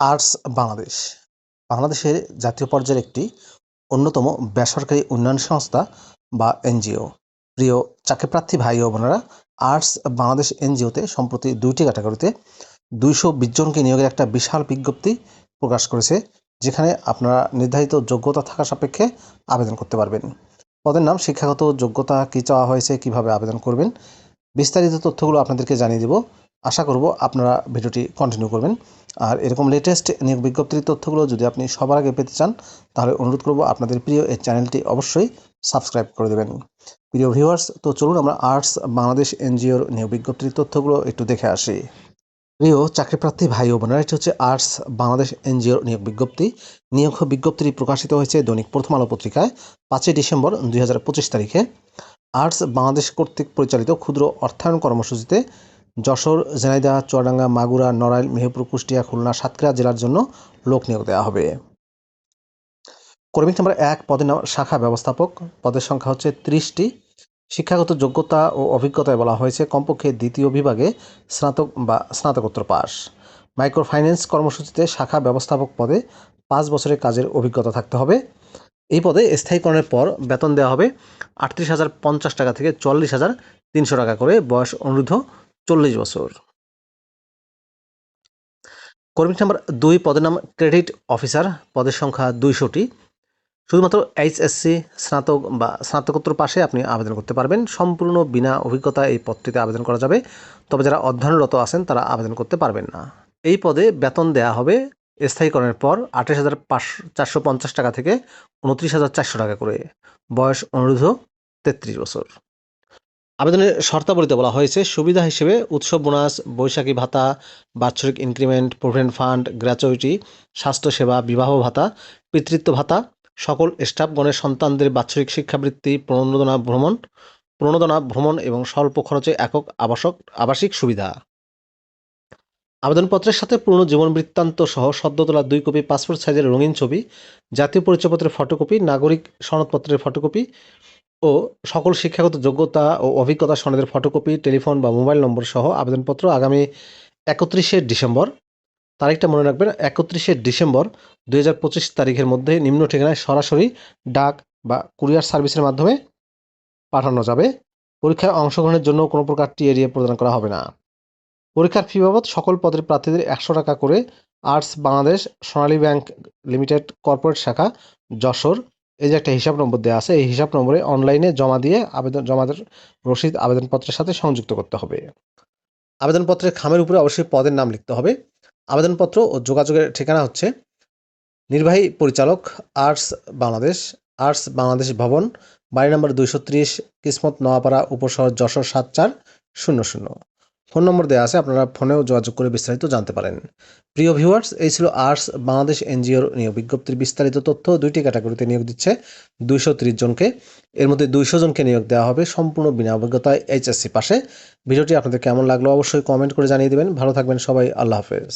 Arts Bangladesh. বাংলাদেশের জাতীয় পর্যায়ের একটি অন্যতম বেসরকারি উন্নয়ন সংস্থা বা এনজিও। প্রিয় চাকরিপ্রার্থী ভাই ও বোনেরা, আর্টস বাংলাদেশ এনজিওতে সম্প্রতি দুইটি ক্যাটাগরিতে দুইশো বিশ জনকে নিয়োগের একটা বিশাল বিজ্ঞপ্তি প্রকাশ করেছে, যেখানে আপনারা নির্ধারিত যোগ্যতা থাকা সাপেক্ষে আবেদন করতে পারবেন। পদের নাম, শিক্ষাগত যোগ্যতা কী চাওয়া হয়েছে, কীভাবে আবেদন করবেন, বিস্তারিত তথ্যগুলো আপনাদেরকে জানিয়ে দেব। আশা করব আপনারা ভিডিওটি কন্টিনিউ করবেন। আর এরকম লেটেস্ট নিয়োগ বিজ্ঞপ্তির তথ্যগুলো যদি আপনি সবার আগে পেতে চান, তাহলে অনুরোধ করব আপনাদের প্রিয় এই চ্যানেলটি অবশ্যই সাবস্ক্রাইব করে দেবেন। প্রিয় ভিউয়ার্স তো চলুন আমরা আর্টস বাংলাদেশ এনজিওর নিয়োগ বিজ্ঞপ্তির তথ্যগুলো একটু দেখে আসি। প্রিয় চাকরিপ্রার্থী ভাই ও বোনেরা, এটি হচ্ছে আর্টস বাংলাদেশ এনজিওর নিয়োগ বিজ্ঞপ্তি। নিয়োগ বিজ্ঞপ্তিটি প্রকাশিত হয়েছে দৈনিক প্রথম আলো পত্রিকায়, পাঁচই ডিসেম্বর দুই হাজার পঁচিশ তারিখে। আর্টস বাংলাদেশ কর্তৃক পরিচালিত ক্ষুদ্র অর্থায়ন কর্মসূচিতে যশোর ঝিনাইদহ চুয়াডাঙ্গা, মাগুরা, নড়াইল, মেহেরপুর, কুষ্টিয়া, খুলনা সাতক্ষীরা জেলার জন্য লোক নিয়োগ দেওয়া হবে। কর্মী নাম্বার এক পদের নাম শাখা ব্যবস্থাপক পদের সংখ্যা হচ্ছে ত্রিশটি। শিক্ষাগত যোগ্যতা ও অভিজ্ঞতায় বলা হয়েছে, কমপক্ষে দ্বিতীয় বিভাগে স্নাতক বা স্নাতকোত্তর পাস মাইক্রো ফাইন্যান্স কর্মসূচিতে শাখা ব্যবস্থাপক পদে পাঁচ বছরের কাজের অভিজ্ঞতা থাকতে হবে। এই পদে স্থায়ীকরণের পর বেতন দেওয়া হবে আটত্রিশ হাজার পঞ্চাশ টাকা থেকে চল্লিশ হাজার তিনশো টাকা করে। বয়স অনুরোধ চল্লিশ বছর। কর্মী নাম্বার দুই, পদের নাম ক্রেডিট অফিসার, পদের সংখ্যা দুইশোটি। শুধুমাত্র এইচএসসি, স্নাতক বা স্নাতকোত্তর পাশে আপনি আবেদন করতে পারবেন। সম্পূর্ণ বিনা অভিজ্ঞতা এই পদটিতে আবেদন করা যাবে। তবে যারা অধ্যয়নরত আছেন, তারা আবেদন করতে পারবেন না। এই পদে বেতন দেয়া হবে স্থায়ীকরণের পর আঠাশ হাজার চারশো পঞ্চাশ টাকা থেকে উনত্রিশ হাজার চারশো টাকা করে। বয়স অনুরোধ তেত্রিশ বছর। আবেদনের শর্তাবলীতে বলা হয়েছে, সুবিধা হিসেবে উৎসব, বোনাস, বৈশাখী ভাতা, বাৎসরিক ইনক্রিমেন্ট, প্রভিডেন্ট ফান্ড, গ্র্যাচুইটি, স্বাস্থ্যসেবা, বিবাহ ভাতা, পিতৃত্ব ভাতা, সকল স্টাফগণের সন্তানদের বাৎসরিক শিক্ষাবৃত্তি, প্রণোদনা ভ্রমণ প্রণোদনা ভ্রমণ এবং স্বল্প খরচে একক আবাসক, আবাসিক সুবিধা। আবেদনপত্রের সাথে পূর্ণ জীবন বৃত্তান্ত সহ সদ্য তোলা দুই কপি পাসপোর্ট সাইজের রঙিন ছবি, জাতীয় পরিচয়পত্রের ফটোকপি, নাগরিক সনদপত্রের ফটোকপি ও সকল শিক্ষাগত যোগ্যতা ও অভিজ্ঞতা সনদের ফটোকপি, টেলিফোন বা মোবাইল নম্বর সহ আবেদনপত্র আগামী একত্রিশে ডিসেম্বর। তারিখটা মনে রাখবেন, একত্রিশে ডিসেম্বর দু হাজার পঁচিশ তারিখের মধ্যে নিম্ন ঠিকানায় সরাসরি ডাক বা কুরিয়ার সার্ভিসের মাধ্যমে পাঠানো যাবে। পরীক্ষায় অংশগ্রহণের জন্য কোনো প্রকার টি এরিয়া প্রদান করা হবে না। পরীক্ষার ফি বাবদ সকল পদের প্রার্থীদের একশো টাকা করে arts Bangladesh Sonali bank limited corporate শাখা, যশোর এই যে একটা হিসাব নম্বর দেওয়া আছে, এই হিসাব নম্বরে অনলাইনে জমা দিয়ে আবেদন, জমাদের রসিদ আবেদনপত্রের সাথে সংযুক্ত করতে হবে। আবেদনপত্রের খামের উপরে অবশ্যই পদের নাম লিখতে হবে। আবেদনপত্র ও যোগাযোগের ঠিকানা হচ্ছে নির্বাহী পরিচালক আর্টস বাংলাদেশ আর্টস বাংলাদেশ ভবন, বাড়ি নম্বর দুইশো ত্রিশ, কিসমত, নোয়াপাড়া, উপশহর, যশোর সাত চার শূন্য শূন্য। ফোন নম্বর দেওয়া আছে, আপনারা ফোনেও যোগাযোগ করে বিস্তারিত জানতে পারেন। প্রিয় ভিউয়ার্স এই ছিল আর্টস, বাংলাদেশ এনজিওর নিয়োগ বিজ্ঞপ্তির বিস্তারিত তথ্য। দুইটি ক্যাটাগরিতে নিয়োগ দিচ্ছে দুইশো ত্রিশ জনকে। এর মধ্যে দুইশো জনকে নিয়োগ দেওয়া হবে সম্পূর্ণ বিনা অভিজ্ঞতায় এইচএসসি পাশে। ভিডিওটি আপনাদের কেমন লাগল অবশ্যই কমেন্ট করে জানিয়ে দেবেন। ভালো থাকবেন সবাই, আল্লাহ হাফেজ।